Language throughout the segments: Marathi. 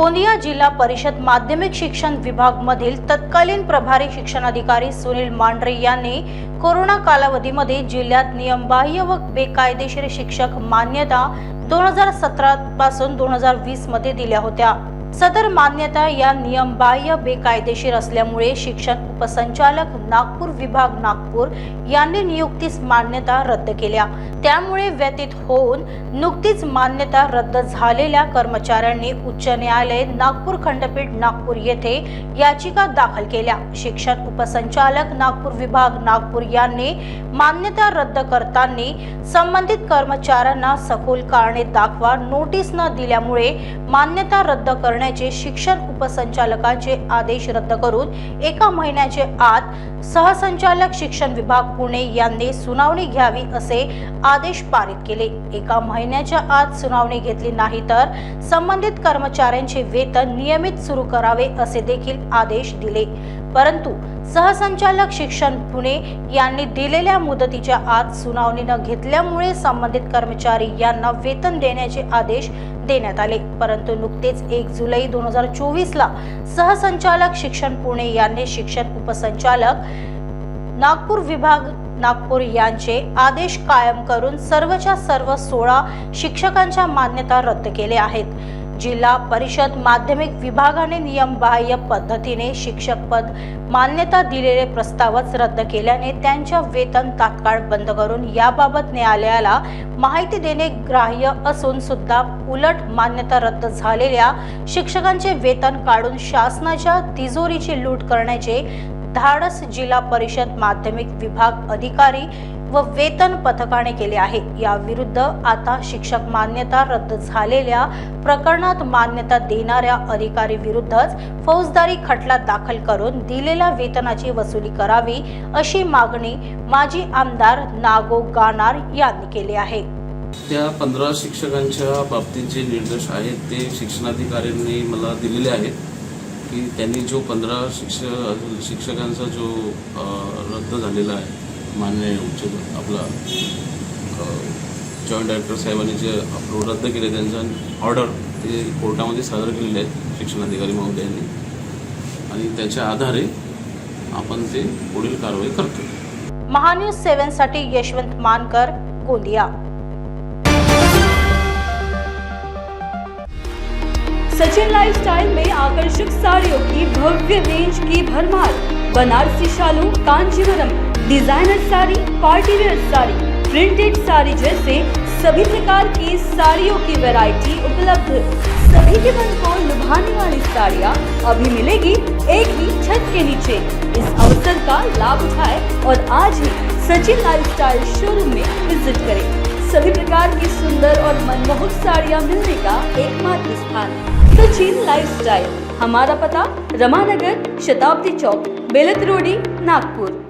गोंदिया जिल्हा परिषद माध्यमिक शिक्षण विभाग मधील तत्कालीन प्रभारी शिक्षणाधिकारी सुनील मांढरे यांनी कोरोना कालावधीमध्ये जिल्ह्यात नियमबाह्य व बेकायदेशीर शिक्षक मान्यता दोन हजार सतरा पासून दोन हजार वीसमध्ये दिल्या होत्या. सदर मान्यता या नियमबाह्य बेकायदेशीर असल्यामुळे शिक्षण उपसंचालक नागपूर विभाग नागपूर यांनी नियुक्तीस मान्यता रद्द केल्या. त्यामुळे व्यतीत होऊन नुकतीच मान्यता रद्द झालेल्या कर्मचाऱ्यांनी उच्च न्यायालय नागपूर खंडपीठ नागपूर येथे याचिका दाखल केल्या. शिक्षण उपसंचालक नागपूर विभाग नागपूर यांनी मान्यता रद्द करताना संबंधित कर्मचाऱ्यांना सखोल कारणे दाखवा नोटीस न दिल्यामुळे मान्यता रद्द करण्याचे शिक्षण उपसंचालकांचे आदेश रद्द करून एका महिन्याचे आत सहसंचालक शिक्षण विभाग पुणे यांनी सुनावणी घ्यावी असे आदेश पारित केले. एका महिन्याच्या आत सुनावणी घेतली नाही तर संबंधित कर्मचाऱ्यांचे वेतन नियमित सुरू करावे असे देखील आदेश दिले. परंतु सहसंचालक शिक्षण पुणे यांनी दिलेल्या मुदतीच्या आत सुनावणी न घेतल्यामुळे संबंधित कर्मचारी यांना वेतन देण्याचे आदेश देण्यात आले. परंतु नुकतेच एक जुलै दोन हजार चोवीस ला सहसंचालक शिक्षण पुणे यांनी शिक्षण उपसंचालक नागपूर विभाग नागपूर यांचे आदेश कायम करून सर्वच्या सर्व सोळा शिक्षकांच्या मान्यता रद्द केले आहेत. जिल्हा परिषद माध्यमिक विभागाने नियमबाह्य पद्धतीने शिक्षक पद मान्यता दिलेले प्रस्तावच रद्द केल्याने त्यांच्या वेतन तात्काळ बंद करून याबाबत न्यायालयाला माहिती देणे ग्राह्य असून सुद्धा उलट मान्यता रद्द झालेल्या शिक्षकांचे वेतन काढून शासनाच्या तिजोरीची लूट करण्याचे धाडस जिल्हा परिषद माध्यमिक विभाग अधिकारी व वेतन पथकाने केले आहे या विरुद्ध आता शिक्षक मान्यता रद्द झालेल्या प्रकरणात मान्यता देणाऱ्या अधिकारी विरुद्धच फौजदारी खटला दाखल करून दिलेल्या वेतनाची वसुली करावी अशी मागणी माजी आमदार नागो गाणार यांनी केली आहे. त्या पंधरा शिक्षकांच्या बाबतीत जे निर्देश आहेत ते शिक्षणाधिकाऱ्यांनी मला दिलेले आहेत की त्यांनी जो पंधरा शिक्ष शिक्षकांचा जो रद्द झालेला आहे मान्य उच्च आपला जॉईंट डायरेक्टर साहेबांनी जे आपलं रद्द केले त्यांचा ऑर्डर ते कोर्टामध्ये सादर केलेले आहेत शिक्षणाधिकारी महोदयांनी आणि त्याच्या आधारे आपण ते पुढील कारवाई करतो महान्यूज सेव्हनसाठी यशवंत मानकर गोंदिया. सचिन लाइफस्टाइल में आकर्षक साड़ियों की भव्य रेंज की भरमार बनारसी शालू Kanjeevaram. Designer sari, party wear sari, printed sari जैसे सभी प्रकार की साड़ियों की वैरायटी उपलब्ध। सभी के मन को लुभाने वाली साड़ियाँ अभी मिलेगी एक ही छत के नीचे। इस अवसर का लाभ उठाए और आज ही सचिन लाइफस्टाइल शोरूम में विज़िट करें। सभी प्रकार की सुंदर और मनमोहक साड़ियाँ मिलने का एकमात्र स्थान। सचिन लाइफस्टाइल हमारा पता रमानगर Shatabdi Chowk बेलत रोडी Nagpur.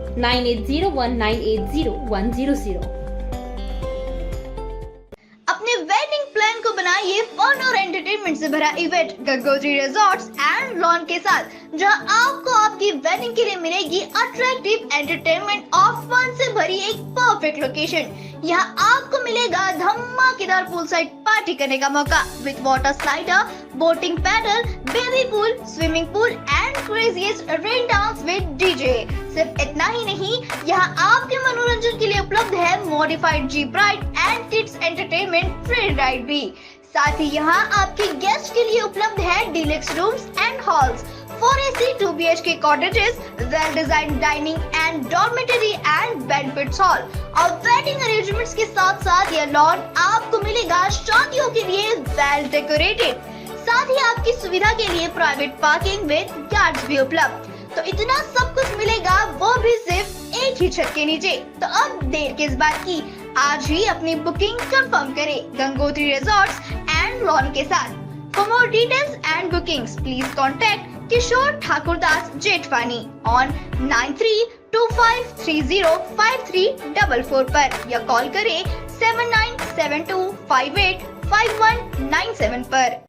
double six eight seven nine two three five two nine eight zero one nine eight zero one zero zero. अपने वेडिंग प्लान को बनाइए फन और एंटरटेनमेंट से भरा event Gangotri resorts and lawn के साथ, जहाँ आपको आपकी वेडिंग के लिए मिलेगी अट्रैक्टिव एंटरटेनमेंट और फन से भरी एक परफेक्ट लोकेशन यहाँ आपको मिलेगा धमाकेदार पूल साइड पार्टी करने का मौका with water slider boating paddle baby pool swimming pool and craziest rain dance with DJ सिर्फ़ इतना ही नहीं, यहाँ आपके मनोरंजन के लिए उपलब्ध है modified jeep ride and kids entertainment free ride भी। साथ ही यहाँ आपके गेस्ट के लिए उपलब्ध है deluxe rooms and halls four A C two B H K cottages well design dining and dormitory and banquets hall और वेडिंग अरेंजमेंट्स के साथ साथ यह लॉन आपको मिलेगा शादियों के लिए वेल डेकोरेटेड साथ ही आपकी सुविधा के लिए प्राइवेट पार्किंग विद गार्ड भी उपलब्ध। तो इतना सब कुछ मिलेगा, वो भी सिर्फ़ एक ही छत के नीचे। तो अब देर किस बात की? आज ही अपनी बुकिंग कंफर्म करें गंगोत्री रिजॉर्ट्स एंड लॉन के साथ। For more details and bookings please contact Kishore Thakur Das, Jethwani on nine three two five three zero five three double four पर या कॉल करें seven nine seven two five eight five one nine seven पर।